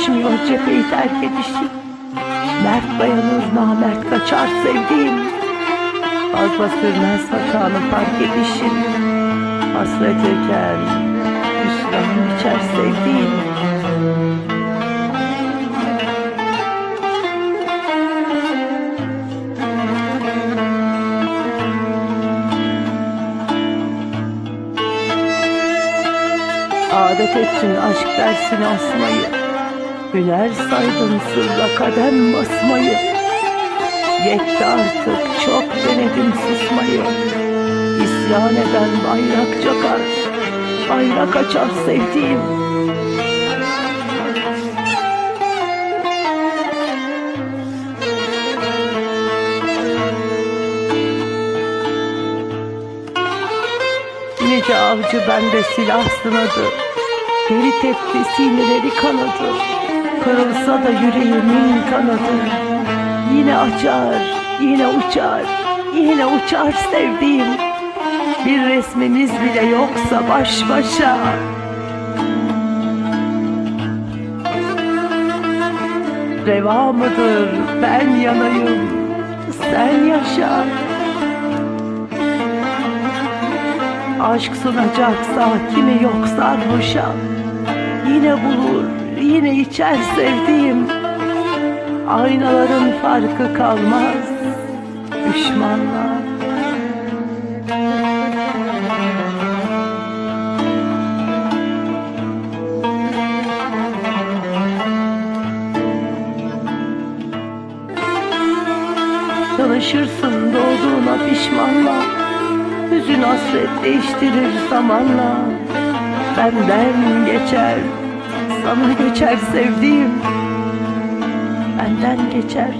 yakışmıyor cepheyi terk edişin. Mert dayanır, namert kaçar sevdiğim. Fazla sürmez hatanı fark edişin. Hasret eker, hüsran içer sevdiğim. Adet ettin aşk dersini asmayı Hüner saydın sırra kadem basmayı. Yetti artık çok denedim susmayı. İsyan eden bayrak çakar Bayrak açar sevdiğim. Nice avcı bende silah sınadı. Deri tepti sineleri kanadı Kırılsa da yüreğimin kanadı Yine açar, yine uçar Yine uçar sevdiğim. Bir resmimiz bile yoksa baş başa. Reva mıdır? Ben yanayım Sen yaşa. Aşk sunacaksa kimi yok sarhoşa Yine bulur, yine içer sevdiğim. Aynaların farkı kalmaz düşmanla Tanışırsın doğduğuna pişmanla Hüzün hasret değiştirir zamanla Benden geçer Sana geçer sevdiğim Benden geçer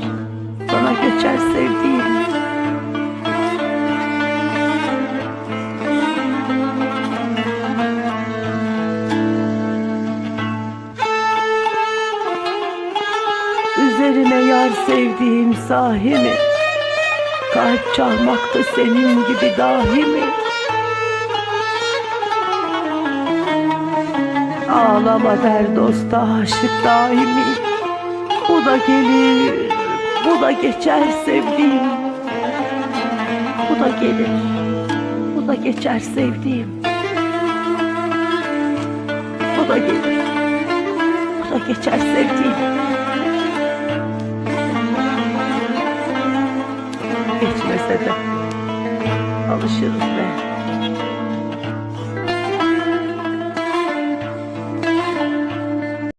Sana geçer sevdiğim Üzerine yar sevdiğim sahi mi? Kalp çalmakta senin gibi dahi mi? Ağlama der dosta aşık daimi. Bu da gelir, bu da geçer sevdiğim. Bu da gelir, bu da geçer sevdiğim. Bu da gelir, bu da geçer sevdiğim. Geçmese de alışırız be.